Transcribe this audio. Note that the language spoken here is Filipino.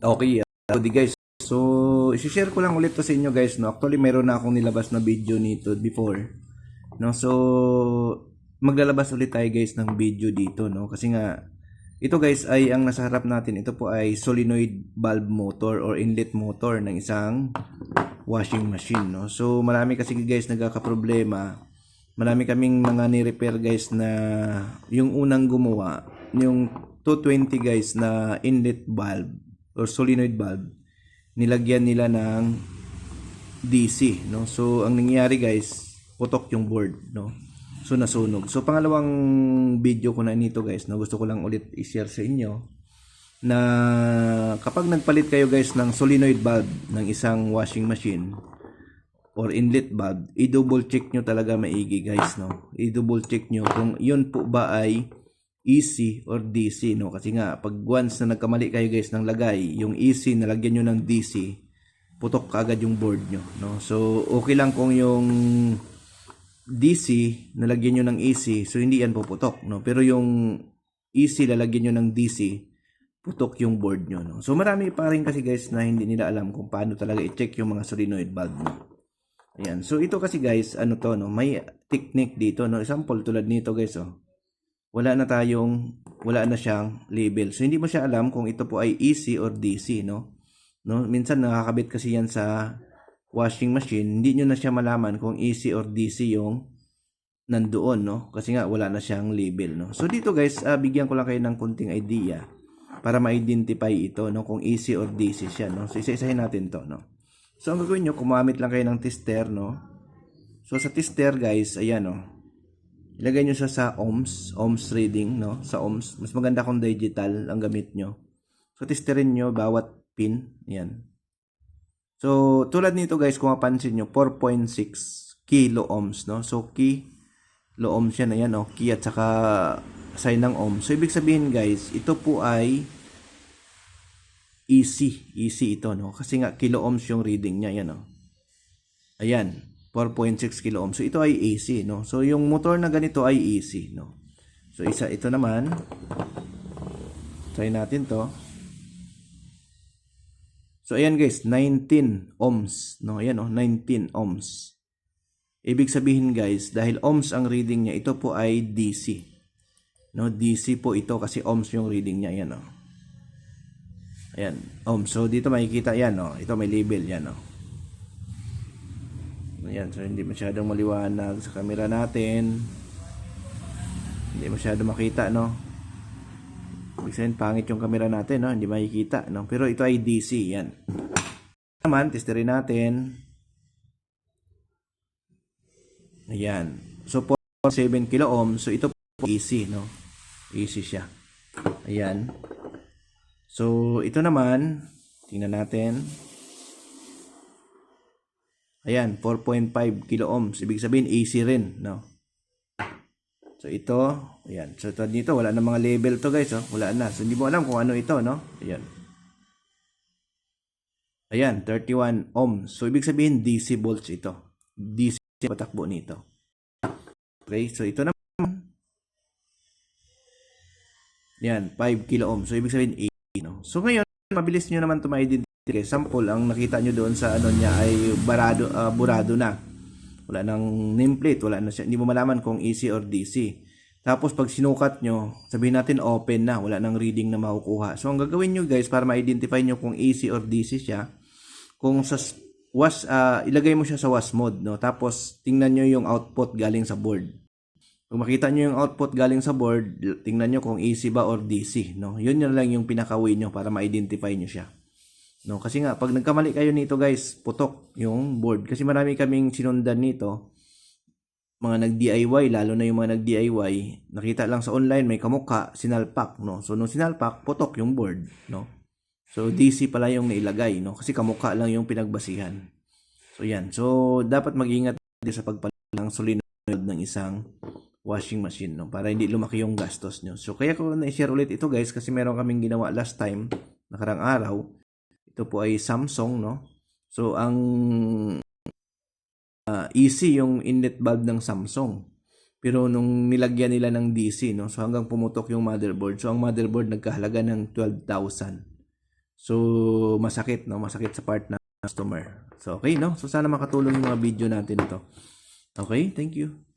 Okay, uh, di guys. So, i-share ko lang ulit to sa inyo guys, no. Actually, meron na akong nilabas na video nito before. No, so maglalabas ulit tayo guys ng video dito, no. Kasi nga ito guys ay ang nasa harap natin. Ito po ay solenoid valve motor or inlet motor ng isang washing machine, no. So, marami kasi guys nagkakaproblema. Marami kaming mga ni-repair guys na yung unang gumawa, yung 220 guys na inlet valve or solenoid valve nilagyan nila ng DC no? So ang nangyari guys putok yung board no? So nasunog. So pangalawang video ko na nito guys no gusto ko lang ulit i-share sa inyo na kapag nagpalit kayo guys ng solenoid valve ng isang washing machine or inlet valve i-double check nyo talaga maigi guys no? I-double check nyo kung yun po ba ay EC or DC no? Kasi nga pag once na nagkamali kayo guys ng lagay yung EC nalagyan nyo ng DC putok kaagad yung board nyo no? So okay lang kung yung DC nalagyan nyo ng EC so hindi yan puputok no? Pero yung EC lalagyan nyo ng DC putok yung board nyo no? So marami pa rin kasi guys na hindi nila alam kung paano talaga i-check yung mga solenoid valve no Ayan. So ito kasi guys, ano to no, may technique dito no. Example tulad nito guys oh wala na tayong wala na siyang label. So hindi mo siya alam kung ito po ay EC or DC, no? No, minsan nakakabit kasi yan sa washing machine, hindi niyo na siya malaman kung EC or DC yung nandoon, no? Kasi nga wala na siyang label, no? So dito guys, ah, bigyan ko lang kayo ng kunting idea para ma-identify ito, no? Kung EC or DC siya, no? So isa-isahin natin to, no? So ang gagawin niyo, kumamit lang kayo ng tester, no? So sa tester guys, ayan, no? Ilagay nyo siya sa ohms, ohms reading, no? Sa ohms. Mas maganda kung digital ang gamit nyo. So, testerin nyo bawat pin. Yan. So, tulad nito guys, kung mapansin nyo, 4.6 kilo ohms, no? So, kilo ohms yan, ayan, no? Key at saka sign ng ohms. So, ibig sabihin guys, ito po ay easy. Easy ito, no? Kasi nga, kilo ohms yung reading niya, yan, no? Ayan. 4.6 kilo ohm. So ito ay AC, no? So yung motor na ganito ay AC, no? So isa ito naman. Try natin 'to. So ayan guys, 19 ohms, no? Ayan oh, 19 ohms. Ibig sabihin guys, dahil ohms ang reading niya, ito po ay DC. No, DC po ito kasi ohms yung reading niya, ayan oh. Ayan, ohms. So dito makikita yan, no? Ito may label yan, no? Ayan, so hindi masyadong maliwanag sa camera natin. Hindi masyado makita, no? Ibig pangit yung camera natin, no? Hindi makikita, no? Pero ito ay DC, yan. Naman, testerin natin. Ayan. So, 7 kilo ohm. So, ito po AC, no? AC siya. Ayan. So, ito naman, tingnan natin. Ayan, 4.5 kilo ohms. Ibig sabihin, AC rin, no? So, ito, ayan. So, ito dito, wala na mga label to guys, oh. Wala na. So, hindi mo alam kung ano ito, no? Ayan. Ayan, 31 ohms. So, ibig sabihin, DC volts ito. DC patakbo nito. Okay, so ito naman. Yan, 5 kilo ohms. So, ibig sabihin, 80, no? So, ngayon, mabilis nyo naman ito ma-identify. Sample, ang nakita nyo doon sa ano niya ay barado, ah, burado na. Wala nang nameplate, wala na siya. Hindi mo malaman kung AC or DC. Tapos pag sinukat nyo, sabihin natin open na, wala nang reading na makukuha. So ang gagawin nyo guys para ma-identify nyo kung AC or DC siya, kung sa was ah, ilagay mo siya sa was mode, no? Tapos tingnan nyo yung output galing sa board. Kung makita nyo yung output galing sa board, tingnan nyo kung AC ba or DC, no? Yun yun lang yung pinaka-way nyo para ma-identify nyo siya. No, kasi nga pag nagkamali kayo nito guys, putok yung board kasi marami kaming sinundan nito. Mga nag-DIY, lalo na yung mga nag-DIY, nakita lang sa online may kamukha, sinalpak, no. So nung sinalpak, putok yung board, no. So DC pala yung nailagay, no, kasi kamukha lang yung pinagbasihan. So yan. So dapat mag-ingat din sa pagpalit ng solenoid ng isang washing machine, no, para hindi lumaki yung gastos nyo. So kaya ko na-share ulit ito guys kasi meron kaming ginawa last time, nakarang araw. Ito po ay Samsung, no? So, ang uh, easy yung inlet valve ng Samsung. Pero nung nilagyan nila ng DC, no? So, hanggang pumutok yung motherboard. So, ang motherboard nagkahalaga ng 12,000. So, masakit, no? Masakit sa part ng customer. So, okay, no? So, sana makatulong yung mga video natin ito. Okay, thank you.